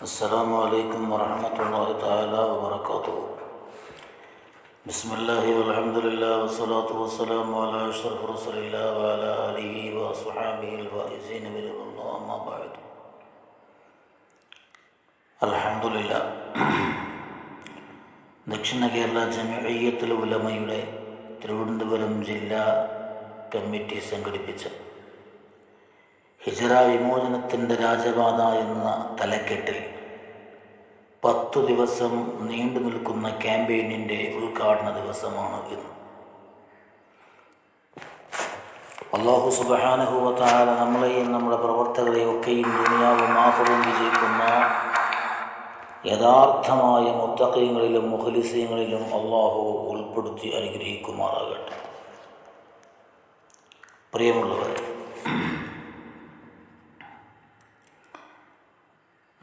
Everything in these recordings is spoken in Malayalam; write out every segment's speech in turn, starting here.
السلام عليكم ورحمة الله تعالى وبركاته بسم الله والحمد لله والصلاة والسلام على أشرف رسول الله وعلى آله وأصحابه الفائزين برضا الله أما بعد الحمد لله ദക്ഷിണ കേരള ജമിയത്തുൽ ഉലമയുടെ തിരുവനന്തപുരം ജില്ലാ കമ്മിറ്റി സംഘടിപ്പിച്ച ഹിജറ വിമോചനത്തിന്റെ രാജപാത എന്ന തലക്കെട്ടിൽ പത്തു ദിവസം നീണ്ടു നിൽക്കുന്ന ക്യാമ്പയിനിന്റെ ഉദ്ഘാടന ദിവസമാണ് ഇന്ന്. അള്ളാഹു സുബഹാനുഭവത്താല നമ്മളെയും നമ്മുടെ പ്രവർത്തകരെയും ഒക്കെയും ദുനിയാവും ആഹുവും വിജയിക്കുന്ന യഥാർത്ഥമായ മുത്തക്കയങ്ങളിലും മുഖലിസ്യങ്ങളിലും അള്ളാഹു ഉൾപ്പെടുത്തി അനുഗ്രഹിക്കുമാറാകട്ടെ. പ്രിയമുള്ളവർ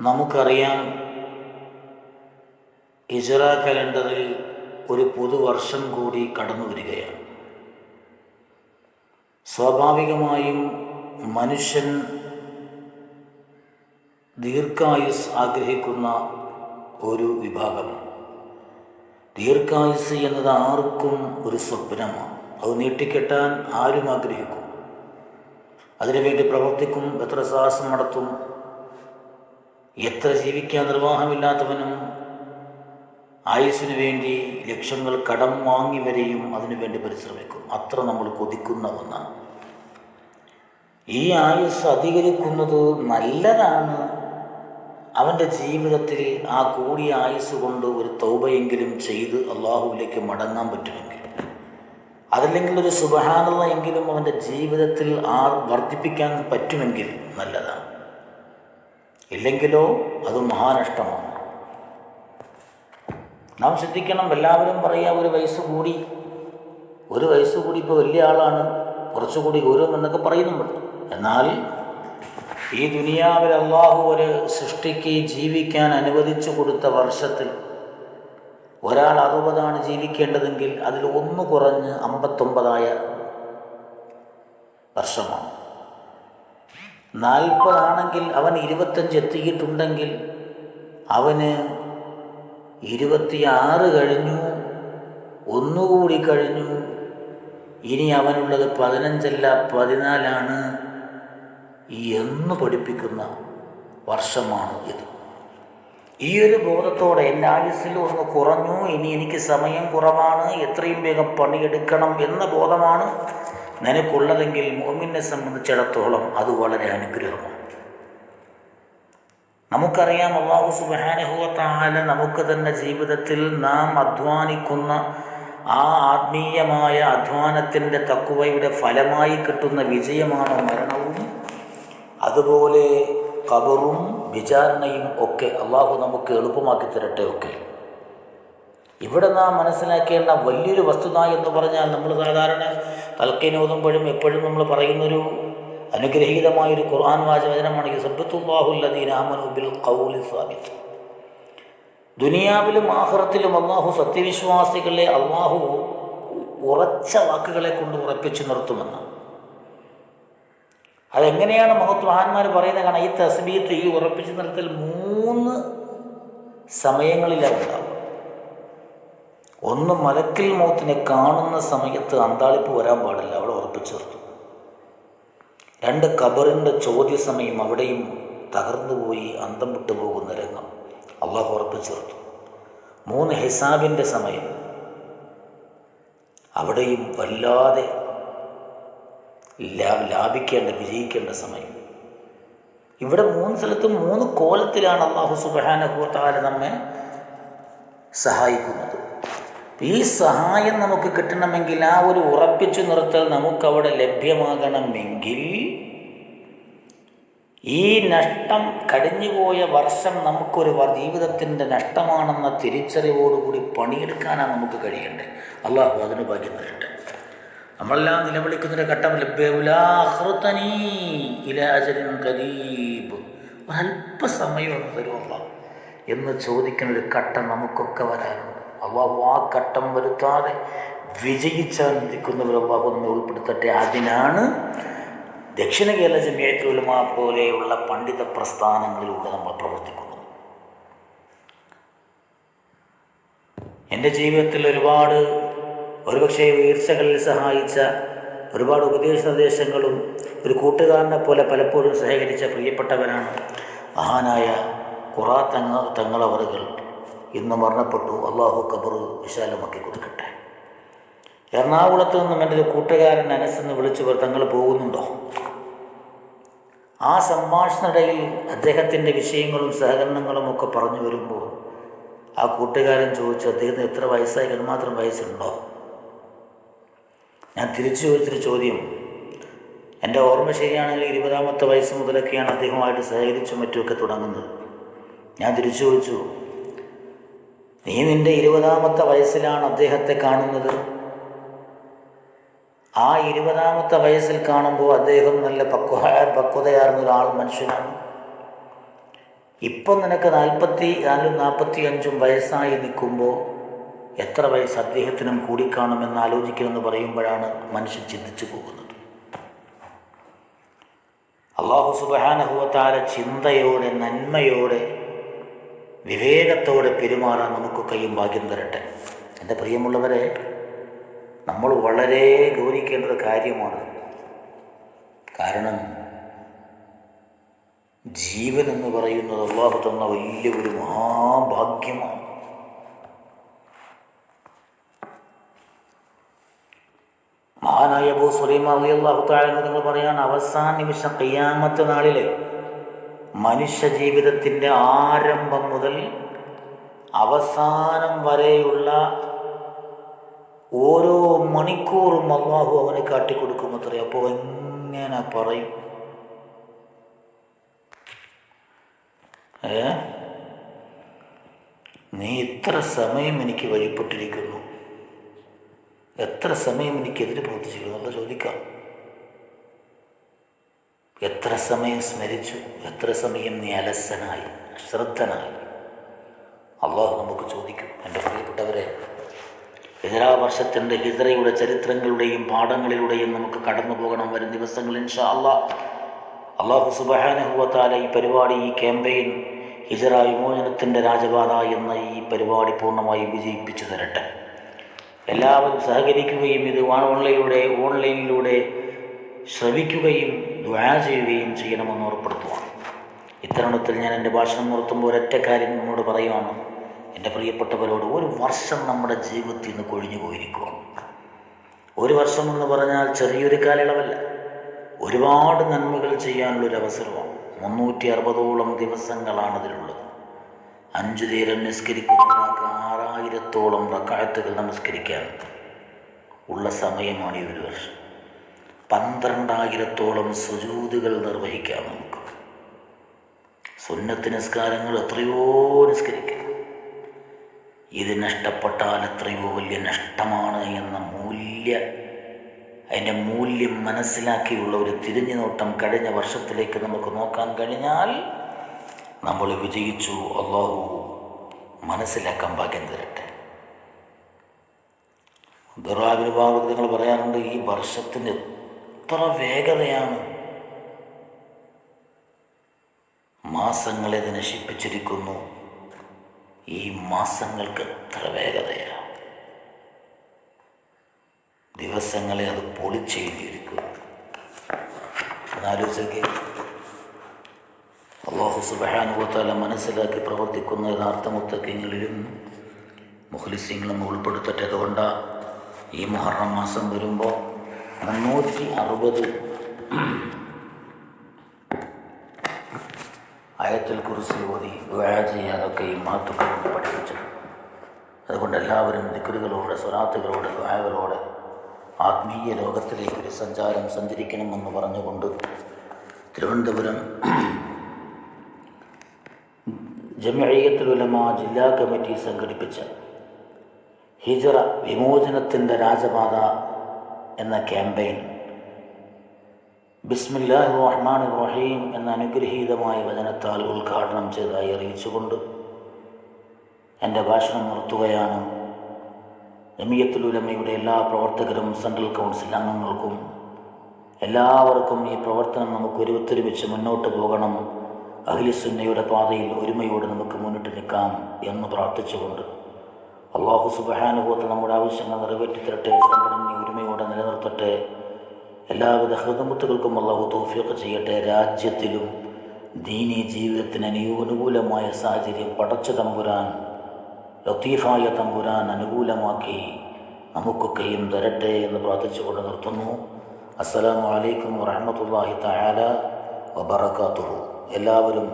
നമുക്കറിയാം ഇജറ കലണ്ടറിൽ ഒരു പുതുവർഷം കൂടി കടന്നു വരികയാണ്. സ്വാഭാവികമായും മനുഷ്യൻ ദീർഘായുസ് ആഗ്രഹിക്കുന്ന ഒരു വിഭാഗമാണ്. ദീർഘായുസ് എന്നത് ആർക്കും ഒരു സ്വപ്നമാണ്. അത് നീട്ടിക്കെട്ടാൻ ആരും ആഗ്രഹിക്കും. അതിനുവേണ്ടി പ്രവർത്തിക്കും എത്ര സാഹസം നടത്തും എത്ര ജീവിക്കാൻ നിർവാഹമില്ലാത്തവനും ആയുസ്സിനു വേണ്ടി ലക്ഷങ്ങൾ കടം വാങ്ങി വരെയും അതിനുവേണ്ടി പരിശ്രമിക്കും. അത്ര നമ്മൾ കൊതിക്കുന്ന ഒന്നാണ്. ഈ ആയുസ് അധികരിക്കുന്നത് നല്ലതാണ്. അവന്റെ ജീവിതത്തിൽ ആ കൂടിയ ആയുസ് കൊണ്ട് ഒരു തൗബയെങ്കിലും ചെയ്ത് അള്ളാഹുവിലേക്ക് മടങ്ങാൻ പറ്റുമെങ്കിൽ അതല്ലെങ്കിൽ ഒരു സുബഹാനുള്ള എങ്കിലും അവന്റെ ജീവിതത്തിൽ ആ വർദ്ധിപ്പിക്കാൻ പറ്റുമെങ്കിൽ നല്ലതാണ്. ഇല്ലെങ്കിലോ അത് മഹാനഷ്ടമാണ്. നാം ശ്രദ്ധിക്കണം എല്ലാവരും പറയുക ഒരു വയസ്സ് കൂടി. ഒരു വയസ്സ് കൂടി ഇപ്പോൾ വലിയ ആളാണ്. കുറച്ചുകൂടി ഗൗരവം എന്നൊക്കെ പറയുന്നുണ്ട് എന്നാൽ ഈ ദുനിയാവിൽ അള്ളാഹു ഒരു സൃഷ്ടിക്ക് ജീവിക്കാൻ അനുവദിച്ചു കൊടുത്ത വർഷത്തിൽ ഒരാൾ അറുപതാണ് ജീവിക്കേണ്ടതെങ്കിൽ അതിൽ ഒന്ന് കുറഞ്ഞ് അമ്പത്തൊമ്പതായ വർഷമാണ്. നാൽപ്പതാണെങ്കിൽ അവൻ ഇരുപത്തഞ്ച് എത്തിയിട്ടുണ്ടെങ്കിൽ അവന് ഇരുപത്തിയാറ് കഴിഞ്ഞു ഒന്നുകൂടി കഴിഞ്ഞു. ഇനി അവനുള്ളത് പതിനഞ്ചല്ല പതിനാലാണ് എന്ന് പഠിപ്പിക്കുന്ന വർഷമാണ് ഇത്. ഈ ഒരു ബോധത്തോടെ എന്റെ ആയുസ്സിൽ ഒന്ന് കുറഞ്ഞു ഇനി എനിക്ക് സമയം കുറവാണ് എത്രയും വേഗം പണിയെടുക്കണം എന്ന ബോധമാണ് നിനക്കുള്ളതെങ്കിൽ മോമിനെ സംബന്ധിച്ചിടത്തോളം അത് വളരെ അനുഗ്രഹമാണ്. നമുക്കറിയാം അള്ളാഹു സുബാനഹുവത്താല നമുക്ക് തന്നെ ജീവിതത്തിൽ നാം അധ്വാനിക്കുന്ന ആ ആത്മീയമായ അധ്വാനത്തിന്റെ തക്കുവയുടെ ഫലമായി കിട്ടുന്ന വിജയമാണ് മരണവും. അതുപോലെ കബറും വിചാരണയും ഒക്കെ അള്ളാഹു നമുക്ക് എളുപ്പമാക്കി തരട്ടെ ഒക്കെ. ഇവിടെ നാം മനസ്സിലാക്കേണ്ട വലിയൊരു വസ്തുത എന്ന് പറഞ്ഞാൽ നമ്മൾ സാധാരണ തൽക്കിനോതുമ്പോഴും എപ്പോഴും നമ്മൾ പറയുന്നൊരു അനുഗ്രഹീതമായൊരു ഖുർആൻ വാചവചനമാണ് സബ്ബത്തുല്ലാഹുല്ലദീനാമനുബിൽ കൗലി സാബിത്ത്. ദുനിയാവിലും ആഹ്റത്തിലും അള്ളാഹു സത്യവിശ്വാസികളെ അള്ളാഹു ഉറച്ച വാക്കുകളെ കൊണ്ട് ഉറപ്പിച്ചു നിർത്തുമെന്ന്. അതെങ്ങനെയാണ് മഹത്വാന്മാർ പറയുന്നത്? കാരണം ഈ തസ്ബീത്ത് ഈ ഉറപ്പിച്ചു നിർത്തൽ മൂന്ന് സമയങ്ങളിലാണ് ഉണ്ടാവുക. ഒന്ന് മലക്കിൽ മൗത്തിനെ കാണുന്ന സമയത്ത് അന്താളിപ്പ് വരാൻ പാടില്ല. അവിടെ ഉറപ്പിച്ചു നിർത്തും. രണ്ട് ഖബറിന്റെ ചോദ്യ സമയം അവിടെയും തകർന്നുപോയി അന്തം വിട്ടു പോകുന്ന രംഗം അള്ളാഹു ഉറപ്പിച്ചു നിർത്തും. മൂന്ന് ഹിസാബിന്റെ സമയം. അവിടെയും വല്ലാതെ ലാഭിക്കേണ്ട വിജയിക്കേണ്ട സമയം. ഇവിടെ മൂന്ന് സ്ഥലത്തും മൂന്ന് കോലത്തിലാണ് അള്ളാഹു സുബാന സുബാനുഭവത്താല നമ്മെ സഹായിക്കുന്നത്. ഈ സഹായം നമുക്ക് കിട്ടണമെങ്കിൽ ആ ഒരു ഉറപ്പിച്ചു നിർത്തൽ നമുക്കവിടെ ലഭ്യമാകണമെങ്കിൽ ഈ നഷ്ടം കടിഞ്ഞുപോയ വർഷം നമുക്കൊരു ജീവിതത്തിന്റെ നഷ്ടമാണെന്ന തിരിച്ചറിവോടുകൂടി പണിയെടുക്കാനാണ് നമുക്ക് കഴിയേണ്ടത്. അള്ളാഹു അതിന് ഭാഗ്യം തരട്ടെ. നമ്മളെല്ലാം നിലവിളിക്കുന്നൊരു ഘട്ടം ലഭ്യവുലാഹൃതനീ ഇലാജലിൻ കരീബ് ഒരല്പസമയം ഒന്ന് തരുമല്ല എന്ന് ചോദിക്കുന്ന ഒരു ഘട്ടം നമുക്കൊക്കെ വരാനുണ്ട്. അള്ളാഹു ആ ഘട്ടം വരുത്താതെ വിജയിച്ചാനന്ദിക്കുന്നവർ അള്ളാഹു നമ്മെ ഉൾപ്പെടുത്തട്ടെ. അതിനാണ് ദക്ഷിണ കേരള ജമിയത്തുലമ പോലെയുള്ള പണ്ഡിത പ്രസ്ഥാനങ്ങളിലൂടെ നമ്മൾ പ്രവർത്തിക്കുന്നത്. എന്റെ ജീവിതത്തിൽ ഒരുപാട് ഒരുപക്ഷെ ഉയർച്ചകളിൽ സഹായിച്ച ഒരുപാട് ഉപദേശ നിർദ്ദേശങ്ങളും ഒരു കൂട്ടുകാരനെ പോലെ പലപ്പോഴും സഹകരിച്ച പ്രിയപ്പെട്ടവരാണ് മഹാനായ കുറാ തങ്ങ തങ്ങളവറുകൾ. ഇന്ന് മരണപ്പെട്ടു. അള്ളാഹു കബർ വിശാലമാക്കി കൊടുക്കട്ടെ. എറണാകുളത്ത് നിന്നും എന്റെ കൂട്ടുകാരൻ അനസെന്ന് വിളിച്ചു തങ്ങൾ പോകുന്നുണ്ടോ? ആ സംഭാഷണയിടയിൽ അദ്ദേഹത്തിന്റെ വിഷയങ്ങളും സഹകരണങ്ങളും ഒക്കെ പറഞ്ഞു വരുമ്പോൾ ആ കൂട്ടുകാരൻ ചോദിച്ചു അദ്ദേഹത്തിന് എത്ര വയസ്സായി? എന്തുമാത്രം വയസ്സുണ്ടോ? ഞാൻ തിരിച്ചു ചോദിച്ചൊരു ചോദ്യം. എന്റെ ഓർമ്മ ശരിയാണെങ്കിൽ ഇരുപതാമത്തെ വയസ്സ് മുതലൊക്കെയാണ് അദ്ദേഹമായിട്ട് സഹകരിച്ചും മറ്റുമൊക്കെ തുടങ്ങുന്നത്. ഞാൻ തിരിച്ചു ചോദിച്ചു നീ നിന്റെ ഇരുപതാമത്തെ വയസ്സിലാണ് അദ്ദേഹത്തെ കാണുന്നത്. ആ ഇരുപതാമത്തെ വയസ്സിൽ കാണുമ്പോൾ അദ്ദേഹം നല്ല പക്വ പക്വതയാർന്ന ഒരാൾ മനുഷ്യനാണ്. ഇപ്പം നിനക്ക് നാൽപ്പത്തി നാലും നാൽപ്പത്തി അഞ്ചും വയസ്സായി നിൽക്കുമ്പോൾ എത്ര വയസ്സ് അദ്ദേഹത്തിനും കൂടിക്കാണുമെന്ന് ആലോചിക്കണമെന്ന് പറയുമ്പോഴാണ് മനുഷ്യൻ ചിന്തിച്ചു പോകുന്നത്. അള്ളാഹു സുബാനഹുവത്താല ചിന്തയോടെ നന്മയോടെ വിവേകത്തോടെ പെരുമാറാൻ നമുക്ക് കൈയും ഭാഗ്യം തരട്ടെ. എന്റെ പ്രിയമുള്ളവരെ നമ്മൾ വളരെ ഗൗരിക്കേണ്ട ഒരു കാര്യമാണ്. കാരണം ജീവൻ എന്ന് പറയുന്നത് അള്ളാഹു തന്ന വലിയൊരു മഹാഭാഗ്യമാണ്. മഹാനായ അബൂ സുലൈമാ അള്ളാഹു താഴെ നിങ്ങൾ പറയാണ് അവസാന നിമിഷം കയ്യാമത്തെ നാളിലെ മനുഷ്യ ജീവിതത്തിന്റെ ആരംഭം മുതൽ അവസാനം വരെയുള്ള ഓരോ മണിക്കൂറും അള്ളാഹു അവനെ കാട്ടിക്കൊടുക്കുമത്രേ അപ്പോൾ എങ്ങനെ പറയും? ഏ? നീ ഇത്ര സമയം എനിക്ക് വഴിപ്പെട്ടിരിക്കുന്നു. എത്ര സമയം എനിക്കെതിരെ പ്രവർത്തിച്ചിരുന്നു എന്നുള്ള ചോദിക്കാം. എത്ര സമയം സ്മരിച്ചു എത്ര സമയം നീ അലസനായി ശ്രദ്ധനായി? അള്ളാഹു നമുക്ക് ചോദിക്കും എന്റെ പ്രിയപ്പെട്ടവരെ ഹിജറ വർഷത്തിന്റെ ഹിജറയുടെ ചരിത്രങ്ങളുടെയും പാഠങ്ങളിലൂടെയും നമുക്ക് കടന്നു പോകണം വരും ദിവസങ്ങളിൽ ഇൻഷാ അള്ളാഹ് അള്ളാഹു സുബഹാനഹുവത്താല ഈ പരിപാടി ഈ ക്യാമ്പയിൻ ഹിജറ വിമോചനത്തിന്റെ രാജപാത എന്ന ഈ പരിപാടി പൂർണമായി വിജയിപ്പിച്ചു തരട്ടെ. എല്ലാവരും സഹകരിക്കുകയും ഇത് ഓൺലൈനിലൂടെ ഓൺലൈനിലൂടെ ശ്രവിക്കുകയും ദ്വാ ചെയ്യുകയും ചെയ്യണമെന്ന് ഉറപ്പെടുത്തുവാണ് ഇത്തരുണത്തിൽ ഞാൻ എന്റെ ഭാഷണം നിർത്തുമ്പോൾ ഒരൊറ്റ കാര്യം നമ്മോട് പറയുവാണ്. എന്റെ പ്രിയപ്പെട്ടവരോട് ഒരു വർഷം നമ്മുടെ ജീവിതത്തിൽ നിന്ന് കൊഴിഞ്ഞു പോയിരിക്കുകയാണ് ഒരു വർഷം എന്ന് പറഞ്ഞാൽ ചെറിയൊരു കാലയളവല്ല. ഒരുപാട് നന്മകൾ ചെയ്യാനുള്ളൊരു അവസരമാണ്. മുന്നൂറ്റി അറുപതോളം ദിവസങ്ങളാണ് അതിലുള്ളത്. അഞ്ചു നേരം നിസ്കരിക്കുന്നവർക്ക് ആറായിരത്തോളം റക്കായത്തുകൾ നമസ്കരിക്കാൻ ഉള്ള സമയമാണ് ഈ ഒരു വർഷം. പന്ത്രണ്ടായിരത്തോളം സുജൂതുകൾ നിർവഹിക്കാം നമുക്ക്. സുന്നത്ത് നിസ്കാരങ്ങൾ എത്രയോ നിസ്കരിക്കാം. ഇത് നഷ്ടപ്പെട്ടാൽ എത്രയോ വലിയ നഷ്ടമാണ് എന്ന മൂല്യ അതിന്റെ മൂല്യം മനസ്സിലാക്കിയുള്ള ഒരു തിരിഞ്ഞു നോട്ടം കഴിഞ്ഞ വർഷത്തിലേക്ക് നമുക്ക് നോക്കാൻ കഴിഞ്ഞാൽ നമ്മൾ വിജയിച്ചു. അള്ളാഹു മനസ്സിലാക്കാൻ ഭാഗ്യം തരട്ടെ. ദുറാവിനുഭാഗത്ത് നിങ്ങൾ പറയാറുണ്ട് ഈ വർഷത്തിന് എത്ര വേഗതയാണ്. മാസങ്ങളെ നശിപ്പിച്ചിരിക്കുന്നു. ഈ മാസങ്ങൾക്ക് എത്ര വേഗതയാണ് ദിവസങ്ങളെ അത് പൊളിച്ചെഴുതിയിരിക്കുന്നു. അള്ളാഹു സുബഹാനുഭവത്താല മനസ്സിലാക്കി പ്രവർത്തിക്കുന്ന യഥാർത്ഥ മുത്തക്കങ്ങളിലും മുഖലിസ്യങ്ങളും ഉൾപ്പെടുത്തട്ടെ അതുകൊണ്ടാണ് ഈ മുഹറം മാസം വരുമ്പോൾ മുന്നൂറ്റി അറുപത്. ആയത്തിൽ കുറിച്ച് ഓതി അതൊക്കെ ഈ മഹത്വങ്ങൾ പഠിപ്പിച്ചത്. അതുകൊണ്ട് എല്ലാവരും ദിക്കറുകളോടെ സ്വരാത്തുകളോട് ദുആകളോടെ ആത്മീയ ലോകത്തിലേക്ക് ഒരു സഞ്ചാരം സഞ്ചരിക്കണമെന്ന് പറഞ്ഞുകൊണ്ട് തിരുവനന്തപുരം ജമിയത്തുലമ ജില്ലാ കമ്മിറ്റി സംഘടിപ്പിച്ച ഹിജറ വിമോചനത്തിന്റെ രാജപാത എന്ന ക്യാമ്പയിൻ. ബിസ്മില്ലാഹി റഹ്മാൻ റഹീം എന്ന അനുഗ്രഹീതമായ വചനത്താൽ ഉദ്ഘാടനം ചെയ്തതായി അറിയിച്ചുകൊണ്ട് എന്റെ ഭാഷണം നിർത്തുകയാണ്. എമിയത്തുലുലമയുടെ എല്ലാ പ്രവർത്തകരും സെൻട്രൽ കൗൺസിൽ അംഗങ്ങൾക്കും എല്ലാവർക്കും ഈ പ്രവർത്തനം നമുക്ക് ഒരുമിച്ച് മുന്നോട്ട് പോകണം. അഖിലിസുന്നയുടെ പാതയിൽ ഒരുമയോടെ നമുക്ക് മുന്നിട്ട് നിൽക്കാം എന്ന് പ്രാർത്ഥിച്ചുകൊണ്ട്. അള്ളാഹു സുബഹാനുഭവത്തിൽ നമ്മുടെ ആവശ്യങ്ങൾ നിറവേറ്റി തരട്ടെ ഒരുമയോടെ നിലനിർത്തട്ടെ. എല്ലാവിധ ഹൃദമുത്തുകൾക്കും അള്ളാഹു തോഫിയൊക്കെ ചെയ്യട്ടെ. രാജ്യത്തിലും ദീനി ജീവിതത്തിന് അനുകൂലമായ സാഹചര്യം പടച്ചു തമ്പുരാൻ ലത്തീഫായ തമ്പുരാൻ അനുകൂലമാക്കി നമുക്കൊക്കെയും തരട്ടെ എന്ന് പ്രാർത്ഥിച്ചുകൊണ്ട് നിർത്തുന്നു. അസ്സലാമു അലൈക്കും വറഹമത്തല്ലാഹി തആല വബറകാതുഹു. എല്ലാവരും